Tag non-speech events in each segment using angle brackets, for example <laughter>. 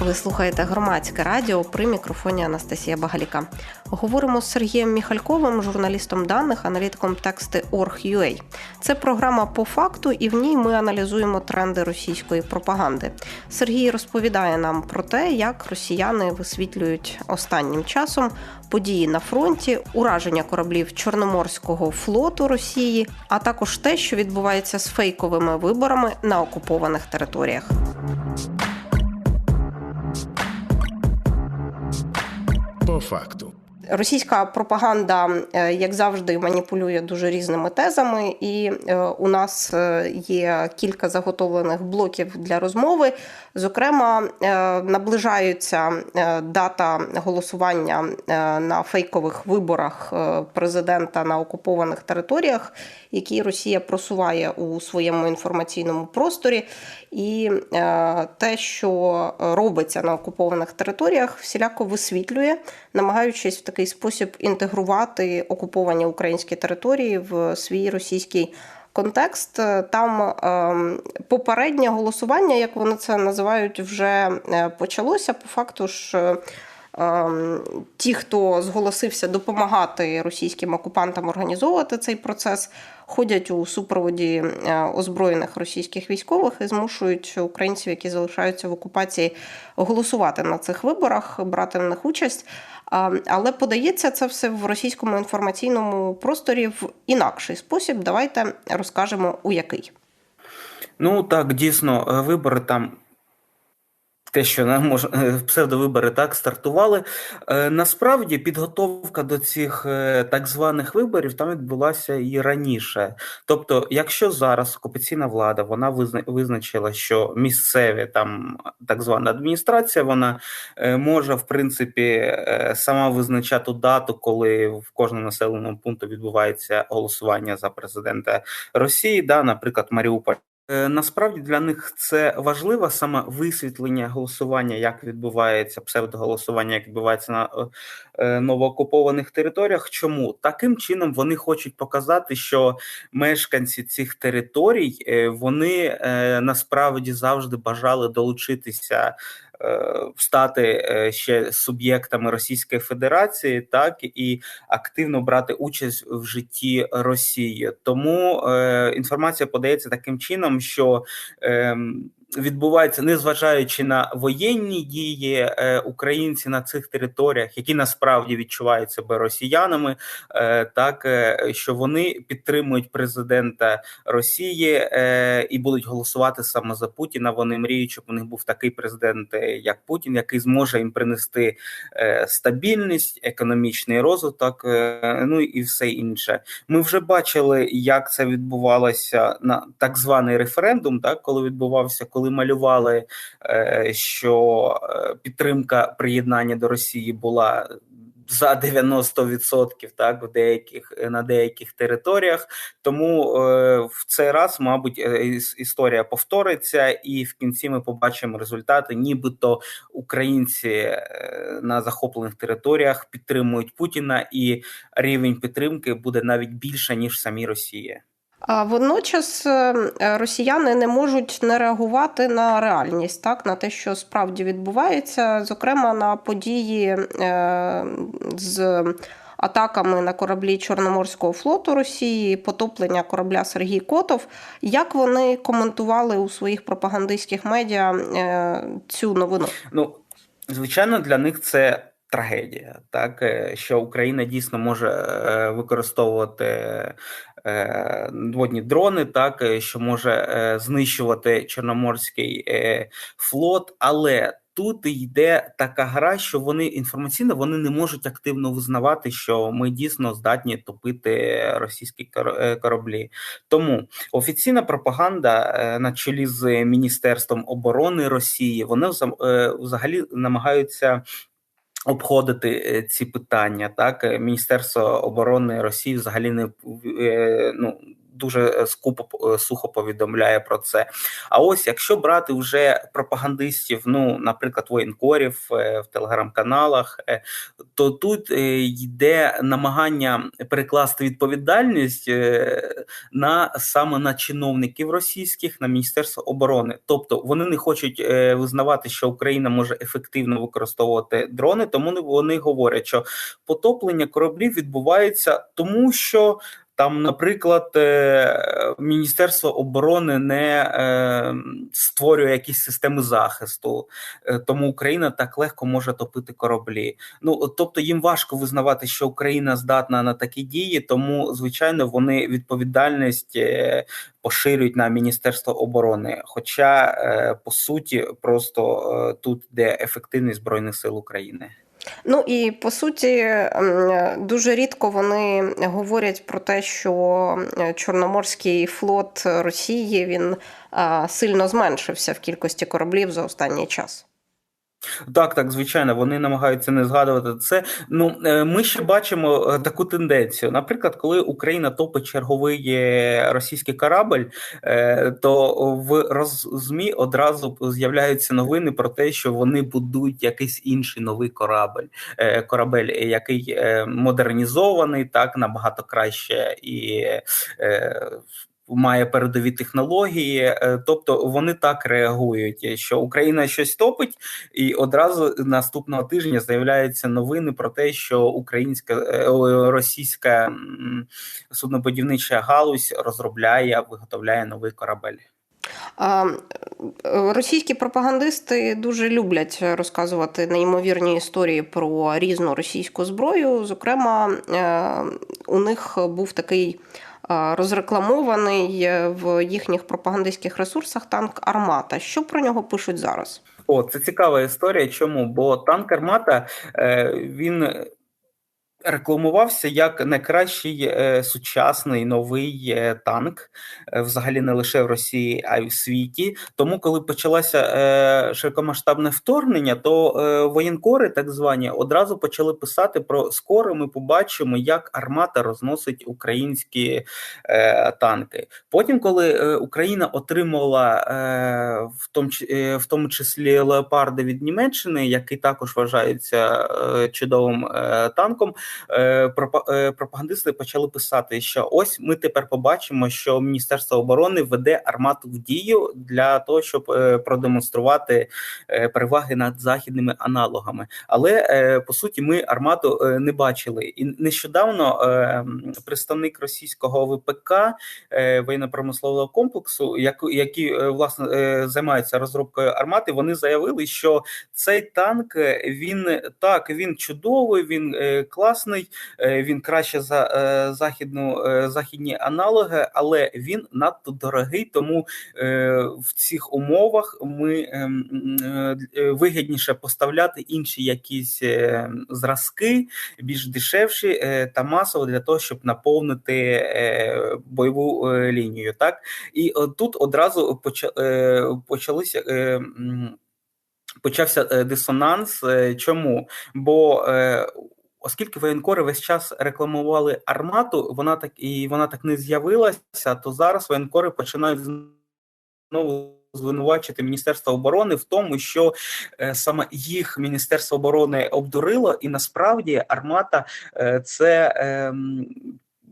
Ви слухаєте громадське радіо при мікрофоні Анастасія Багаліка. Говоримо з Сергієм Міхальковим, журналістом даних, аналітиком тексти Org.ua. Це програма по факту, і в ній ми аналізуємо тренди російської пропаганди. Сергій розповідає нам про те, як росіяни висвітлюють останнім часом події на фронті, ураження кораблів Чорноморського флоту Росії, а також те, що відбувається з фейковими виборами на окупованих територіях. По факту. Російська пропаганда, е, як завжди, маніпулює дуже різними тезами, і е, у нас е, є кілька заготовлених блоків для розмови. Зокрема, наближаються дата голосування на фейкових виборах президента на окупованих територіях, які Росія просуває у своєму інформаційному просторі. І те, що робиться на окупованих територіях, всіляко висвітлює, намагаючись в такий спосіб інтегрувати окуповані українські території в свій російський контекст. Там ем, попереднє голосування, як вони це називають, вже е, почалося. По факту ж. Ем, ті, хто зголосився допомагати російським окупантам організовувати цей процес, ходять у супроводі е, озброєних російських військових і змушують українців, які залишаються в окупації, голосувати на цих виборах, брати в них участь. Але подається це все в російському інформаційному просторі в інакший спосіб. Давайте розкажемо у який. Ну так, дійсно, е, вибори там те, що нам мож... Е, псевдовибори так стартували. Е, насправді підготовка до цих е, так званих виборів там відбулася і раніше. Тобто, якщо зараз окупаційна влада вона визна... визначила, що місцеві там так звана адміністрація, вона може в принципі сама визначати дату, коли в кожному населеному пункту відбувається голосування за президента Росії, да, наприклад, Маріуполь. Е, насправді для них це важливо саме висвітлення голосування, як відбувається псевдоголосування, як відбувається на е, новоокупованих територіях. Чому таким чином вони хочуть показати, що мешканці цих територій е, вони насправді завжди бажали долучитися Е, стати е, ще суб'єктами Російської Федерації, так і активно брати участь в житті Росії. Тому е, інформація подається таким чином, що ем, відбувається, незважаючи на воєнні дії е, українці на цих територіях, які насправді відчувають себе росіянами, е, так е, що вони підтримують президента Росії і будуть голосувати саме за Путіна. Вони мріють, щоб у них був такий президент, як Путін, який зможе їм принести стабільність, економічний розвиток, ну і все інше. Ми вже бачили, як це відбувалося на так званий референдум, так коли відбувався коли малювали, е, що е, підтримка приєднання до Росії була. За 90% так в деяких на деяких територіях, тому е, в цей раз, мабуть, історія повториться, і в кінці ми побачимо результати, нібито українці на захоплених територіях підтримують Путіна, і рівень підтримки буде навіть більше ніж самі Росії. Водночас е, росіяни не можуть не реагувати на реальність, так на те, що справді відбувається, зокрема на події е, з атаками на кораблі Чорноморського флоту Росії, потоплення корабля Сергій Котов. Як вони коментували у своїх пропагандистських медіа е, цю новину? Ну звичайно, для них це. Трагедія, так що Україна дійсно може використовувати Е, водні дрони, так е, що може е, знищувати Чорноморський флот, але тут йде така гра, що вони інформаційно вони не можуть активно визнавати, що ми дійсно здатні топити російські кораблі. Тому офіційна пропаганда на чолі з Міністерством оборони Росії вони взагалі намагаються обходити е, ці питання. Так, е, Міністерство оборони Росії взагалі не е, ну. Дуже скупо е, сухо повідомляє про це. А ось якщо брати вже пропагандистів, ну, наприклад, воєнкорів е, в телеграм-каналах, е, то тут йде намагання перекласти відповідальність на саме на чиновників російських на міністерство оборони, тобто вони не хочуть визнавати, що Україна може ефективно використовувати дрони, тому вони говорять, що потоплення кораблів відбувається тому, що там, наприклад, е, Міністерство оборони не е, створює якісь системи захисту, е, тому Україна так легко може топити кораблі. Ну тобто їм важко визнавати, що Україна здатна на такі дії, тому звичайно вони відповідальність поширюють на Міністерство оборони. Хоча по суті, просто тут де ефективність збройних сил України. Ну і по суті, дуже рідко вони говорять про те, що Чорноморський флот Росії він сильно зменшився в кількості кораблів за останній час. Так, так, звичайно, вони намагаються не згадувати це. Ну е, ми ще бачимо е, таку тенденцію. Наприклад, коли Україна топить черговий е, російський корабль, то в роззмі одразу з'являються новини про те, що вони будують якийсь інший новий корабль, корабель, який модернізований, так набагато краще і має передові технології, е, тобто вони так реагують, що Україна щось топить, і одразу наступного тижня з'являються новини про те, що українська е, російська суднобудівнича галузь розробляє виготовляє новий корабель. Російські пропагандисти дуже люблять розказувати неймовірні історії про різну російську зброю. Зокрема, е, у них був такий розрекламований в їхніх пропагандистських ресурсах танк Армата. Що про нього пишуть зараз? О, це цікава історія. Чому? Бо танк Армата е, він рекламувався як найкращий е, сучасний новий е, танк, е, взагалі не лише в Росії, а й в світі. Тому, коли почалося широкомасштабне вторгнення, то воєнкори, так звані, одразу почали писати про скоро. Ми побачимо, як армата розносить українські танки. Потім, коли Україна отримала в тому числі леопарди від Німеччини, який також вважається чудовим танком. Е, е, пропагандисти почали писати, що ось ми тепер побачимо, що Міністерство оборони веде армату в дію для того, щоб е, продемонструвати переваги над західними аналогами. Але по суті, ми армату не бачили. І нещодавно представник російського ВПК воєнно-промислового комплексу, які власне займаються розробкою армати, вони заявили, що цей танк він так він чудовий, він класний класний, е, він краще за е, західну е, західні аналоги, але він надто дорогий. Тому в цих умовах ми ем, вигідніше поставляти інші якісь зразки, більш дешевші та масово для того, щоб наповнити бойову лінію. Так і тут одразу почалися. Почався дисонанс. Чому? Бо Оскільки воєнкори весь час рекламували армату, вона так і вона так не з'явилася, то зараз воєнкори починають знову звинувачити Міністерство оборони в тому, що е, саме їх Міністерство оборони обдурило, і насправді армата е, це. Е,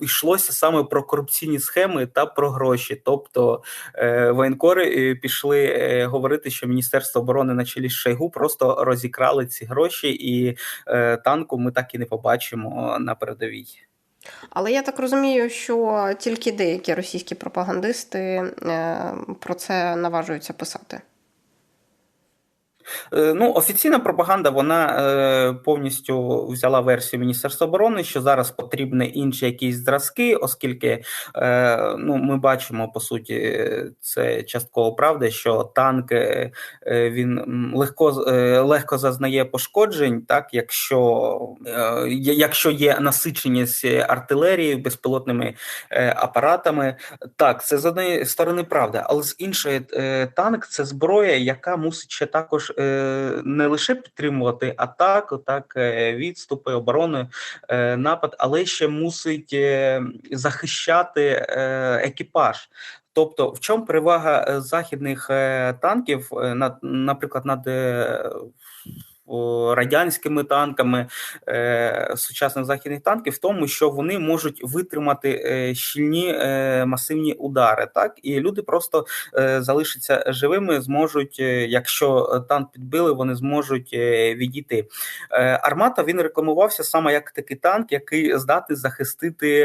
йшлося саме про корупційні схеми та про гроші. Тобто е, воєнкори е, пішли е, говорити, що Міністерство оборони на чолі з Шойгу просто розікрали ці гроші, і танку ми так і не побачимо на передовій. Але я так розумію, що тільки деякі російські пропагандисти про це наважуються писати. Е, ну, офіційна пропаганда вона е, повністю взяла версію Міністерства оборони, що зараз потрібні інші якісь зразки, оскільки е, ну, ми бачимо по суті, це частково правда, що танк він легко е, легко зазнає пошкоджень, так якщо якщо є насиченість артилерії безпілотними апаратами, так це з однієї сторони правда, але з іншої танк це зброя, яка мусить ще також. Е, не лише підтримувати атаку, так відступи, оборони, напад, але ще мусить захищати екіпаж. Тобто, в чому перевага західних танків, над, наприклад, над радянськими танками е, сучасних західних танків в тому, що вони можуть витримати е, щільні е, масивні удари, так і люди просто залишаться живими, зможуть, якщо танк підбили, вони зможуть відійти. Армата він рекламувався саме як такий танк, який здатний захистити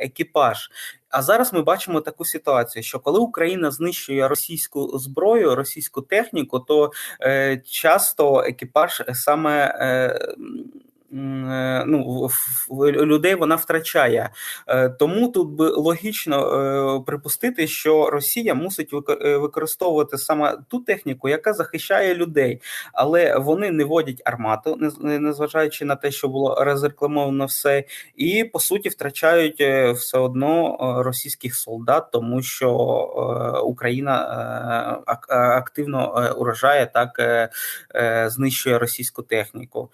екіпаж. А зараз ми бачимо таку ситуацію, що коли Україна знищує російську зброю, російську техніку, то е, часто екіпаж саме е, ну, людей вона втрачає. Е, тому тут би логічно е, припустити, що Росія мусить використовувати саме ту техніку, яка захищає людей, але вони не водять армату, незважаючи на те, що було розрекламовано все, і по суті втрачають все одно російських солдат, тому що Україна активно урожає так знищує російську техніку.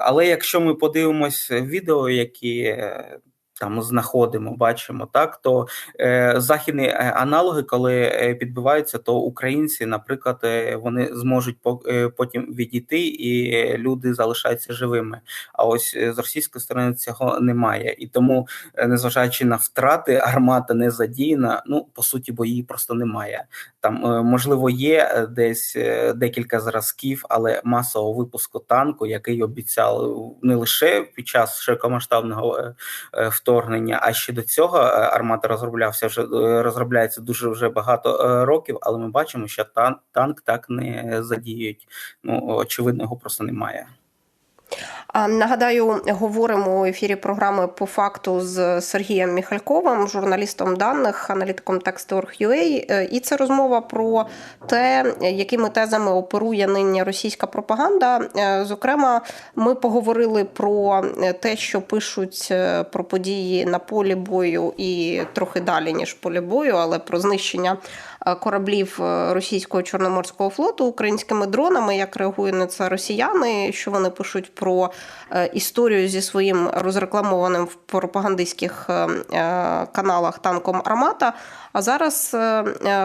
Але якщо якщо ми подивимось відео, які е, там знаходимо, бачимо так, то е, західні е, аналоги, коли е, підбиваються, то українці, наприклад, е, вони зможуть по, потім відійти, і люди залишаються живими. А ось з російської сторони цього немає, і тому, незважаючи на втрати, армата не задіяна. Ну по суті, бо її просто немає. Там е, можливо є десь декілька зразків, але масового випуску танку, який обіцяли не лише під час широкомасштабного вторгнення, вторгнення. А ще до цього е, армата розроблявся вже е, розробляється дуже вже багато е, років, але ми бачимо, що танк, танк так не задіють. Ну очевидно, його просто немає. Нагадаю, говоримо у ефірі програми по факту з Сергієм Міхальковим, журналістом даних, аналітиком Text.org.ua. І це розмова про те, якими тезами оперує нині російська пропаганда. Е, зокрема, ми поговорили про те, що пишуть е, про події на полі бою і трохи далі ніж полі бою, але про знищення Е, кораблів е, російського чорноморського флоту українськими дронами. Як реагують на це росіяни? Що вони пишуть про е, історію зі своїм розрекламованим в пропагандистських каналах танком Армата? А зараз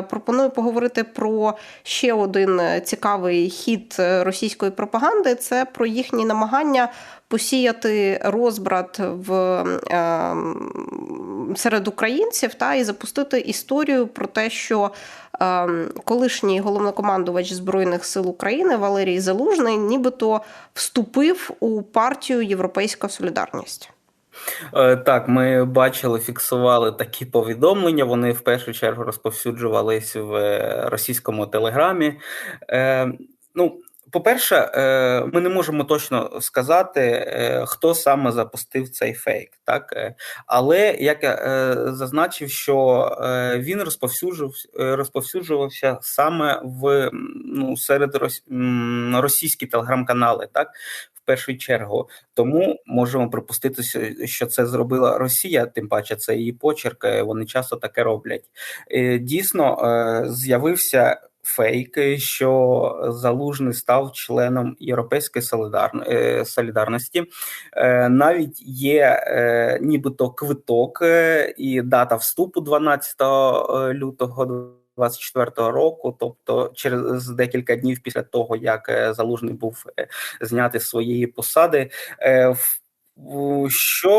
пропоную поговорити про ще один цікавий хід російської пропаганди: це про їхні намагання посіяти розбрат в е, серед українців та і запустити історію про те, що е, колишній головнокомандувач збройних сил України Валерій Залужний, нібито вступив у партію Європейська Солідарність. Е, так, ми бачили, фіксували такі повідомлення. Вони в першу чергу розповсюджувались в російському телеграмі. Ну, по-перше, е, ми не можемо точно сказати, е, хто саме запустив цей фейк, так е, але як я зазначив, що він розповсюджувався, саме в ну серед російські телеграм-канали, так в першу чергу. Тому можемо припустити, що це зробила Росія, тим паче це її почерк. Вони часто таке роблять. Дійсно, з'явився фейк, що залужний став членом Європейської е, солідарності. Е, навіть є е, нібито квиток і дата вступу 12 лютого. 24-го року, тобто через декілька днів після того, як залужний був знятий з своєї посади, що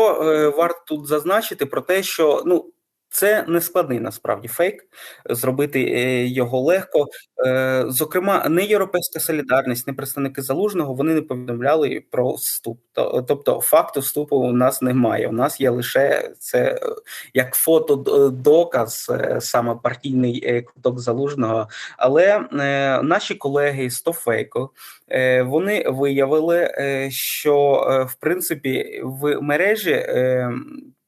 варто тут зазначити про те, що ну це не складний насправді фейк, зробити е, його легко. Е, зокрема, не європейська солідарність, не представники залужного вони не повідомляли про вступ. Тобто, факту вступу у нас немає. У нас є лише це е, як фотодоказ, саме партійний куток залужного. Але наші колеги з Тофейко вони виявили, що в принципі в мережі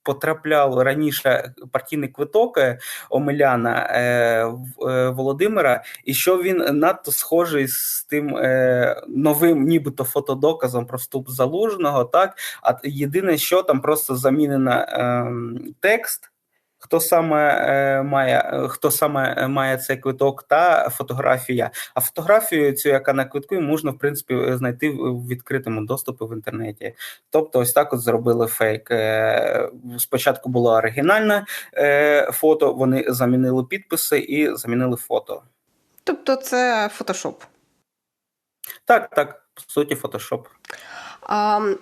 потрапляв раніше партійний квиток е, Омеляна е, е, Володимира, і що він надто схожий з тим новим, нібито фотодоказом про вступ залужного. Так, а єдине, що там просто замінено е, текст. Хто саме е, має е, хто саме е, має цей квиток та фотографія? А фотографію цю, яка на квитку, можна в принципі знайти в відкритому доступі в інтернеті. Тобто, ось так от зробили фейк. Спочатку було оригінальне фото, вони замінили підписи і замінили фото. Тобто це фотошоп. Так, так, по суті, фотошоп.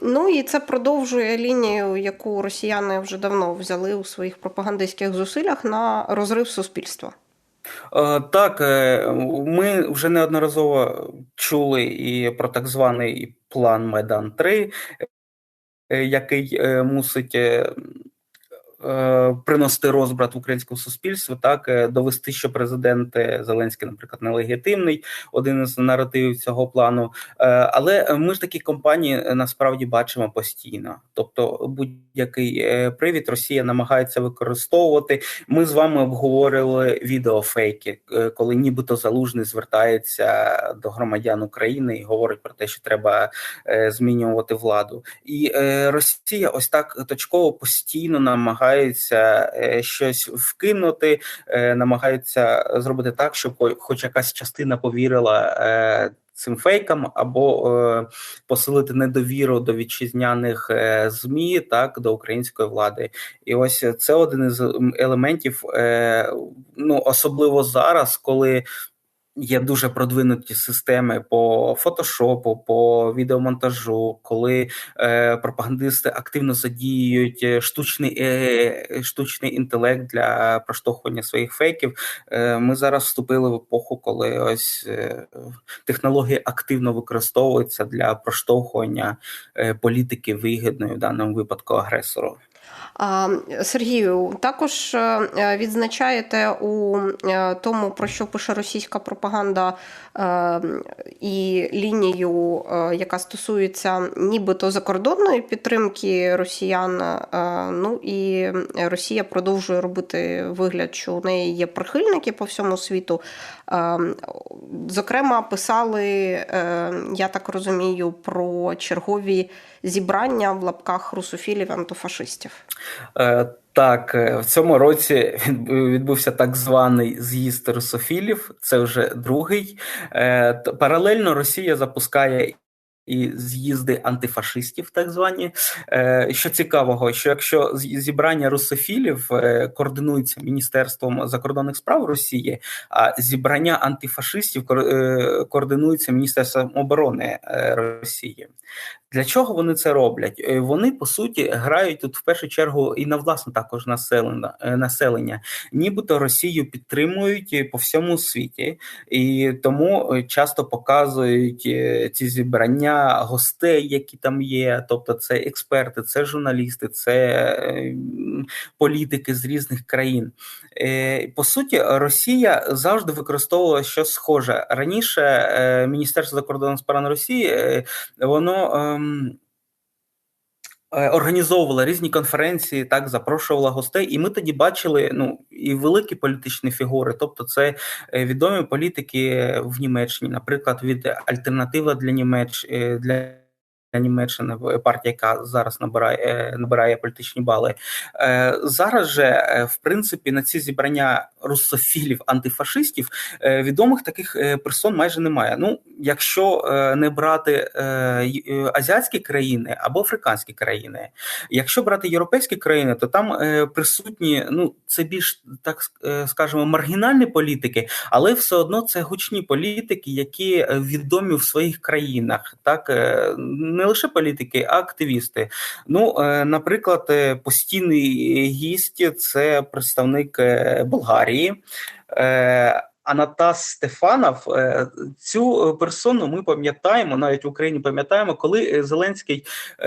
Ну і це продовжує лінію, яку росіяни вже давно взяли у своїх пропагандистських зусиллях на розрив суспільства. Е, Так, е, ми вже неодноразово чули і про так званий план Майдан 3 е, який мусить приносити розбрат в українському суспільстві, так е, довести, що президент е, Зеленський, наприклад, нелегітимний, один із наративів цього плану. Е, Але ми ж такі компанії е, насправді бачимо постійно. Тобто, будь-який е, привід Росія намагається використовувати. Ми з вами обговорили відеофейки, е, коли нібито залужний звертається до громадян України і говорить про те, що треба е, змінювати владу. І е, Росія ось так точково постійно намагається е, щось вкинути, е, намагається зробити так, щоб хоч якась частина повірила. Е, Цим фейкам або посилити недовіру до вітчизняних змі, так до української влади, і ось це один із елементів. Ну особливо зараз, коли Є дуже продвинуті системи по фотошопу, по відеомонтажу, коли е, пропагандисти активно задіюють е, штучний е, штучний інтелект для проштовхування своїх фейків. Е, Ми зараз вступили в епоху, коли ось е, технології активно використовуються для проштовхування е, політики вигідної в даному випадку агресору. Сергію, також е, відзначаєте у е, тому, про що пише російська пропаганда е, і лінію, е, яка стосується нібито закордонної підтримки росіян. е, Ну і Росія продовжує робити вигляд, що у неї є прихильники по всьому світу. Е, Зокрема, писали, е, я так розумію, про чергові зібрання в лапках русофілів антифашистів. Е, Так, е, в цьому році відбувся так званий з'їзд русофілів. Це вже другий. Е, Паралельно Росія запускає. І з'їзди антифашистів, так звані. Що цікавого, що якщо зібрання русофілів координується Міністерством закордонних справ Росії, а зібрання антифашистів координується Міністерством оборони Росії. Для чого вони це роблять? Е, Вони по суті грають тут в першу чергу і на власне також населення е, населення, нібито Росію підтримують е, по всьому світі, і тому часто показують ці зібрання гостей, які там є. Тобто, це експерти, це журналісти, це політики з різних країн. Е, По суті, Росія завжди використовувала щось схоже раніше. е, Міністерство закордонних справ Росії е, воно. ем, Організовувала різні конференції, так запрошувала гостей, і ми тоді бачили ну і великі політичні фігури. Тобто, це відомі політики в Німеччині, наприклад, від Альтернатива для Німеч е, для. Німеччини партія, яка зараз набирає е, набирає політичні бали. Е, Зараз же, е, в принципі, на ці зібрання русофілів, антифашистів е, відомих таких е, персон майже немає. Ну, якщо е, не брати е, е, азіатські країни або африканські країни, якщо брати європейські країни, то там е, присутні, ну це більш так е, скажемо, маргінальні політики, але все одно це гучні політики, які е, відомі в своїх країнах. Так е, не лише політики, а активісти. Ну, е, наприклад, е, постійний гість це представник е, Болгарії. Анатас Стефанов, цю персону ми пам'ятаємо, навіть в Україні пам'ятаємо, коли Зеленський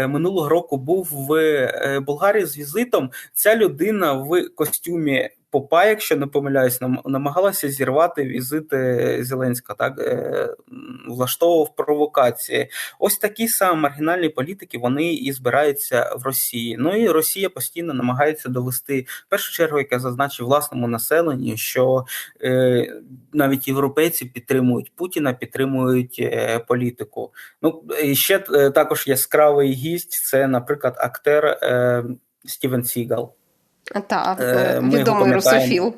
минулого року був в Болгарії з візитом. Ця людина в костюмі попа, якщо не помиляюсь, нам- намагалася зірвати візит е, Зеленського, так е, влаштовував провокації. Ось такі саме маргінальні політики вони і збираються в Росії. Ну і Росія постійно намагається довести в першу чергу, як я зазначив, власному населенню, що е, навіть європейці підтримують Путіна, підтримують е, політику. Ну і ще е, також яскравий гість. Це, наприклад, актер е, Стівен Сігал. Та Е, ми відомий русофіл.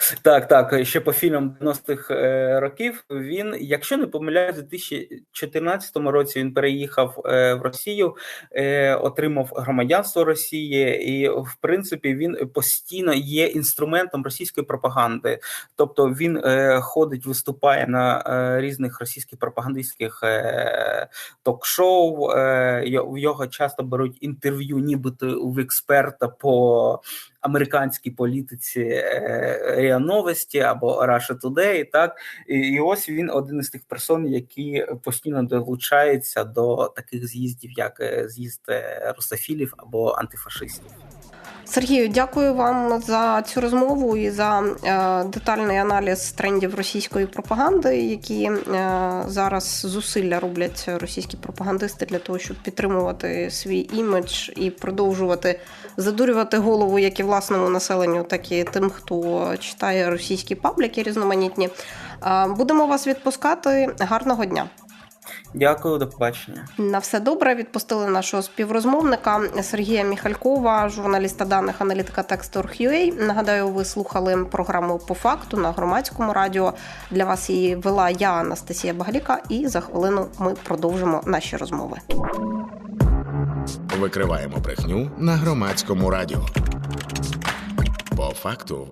<laughs> Так, так, ще по фільмам 90-х е, років. Він, якщо не помиляюсь, у 2014 році він переїхав е, в Росію, е, отримав громадянство Росії, і в принципі він постійно є інструментом російської пропаганди. Тобто він ходить, виступає на різних російських пропагандистських ток-шоу. В його часто беруть інтерв'ю, нібито в експерта по американській політиці е, РІА Новості або Russia Today, так і, і ось він один із тих персон, які постійно долучаються до таких з'їздів, як е, з'їзд е, русофілів або антифашистів. Сергію, дякую вам за цю розмову і за е, детальний аналіз трендів російської пропаганди, які е, зараз зусилля роблять російські пропагандисти для того, щоб підтримувати свій імідж і продовжувати задурювати голову як і власному населенню, так і тим, хто читає російські пабліки різноманітні. Е, будемо вас відпускати. Гарного дня! Дякую, до побачення. На все добре відпустили нашого співрозмовника Сергія Міхалькова, журналіста даних аналітика Text.org.ua. Нагадаю, ви слухали програму по факту на громадському радіо. Для вас її вела я, Анастасія Багаліка, і за хвилину ми продовжимо наші розмови. Викриваємо брехню на громадському радіо. По факту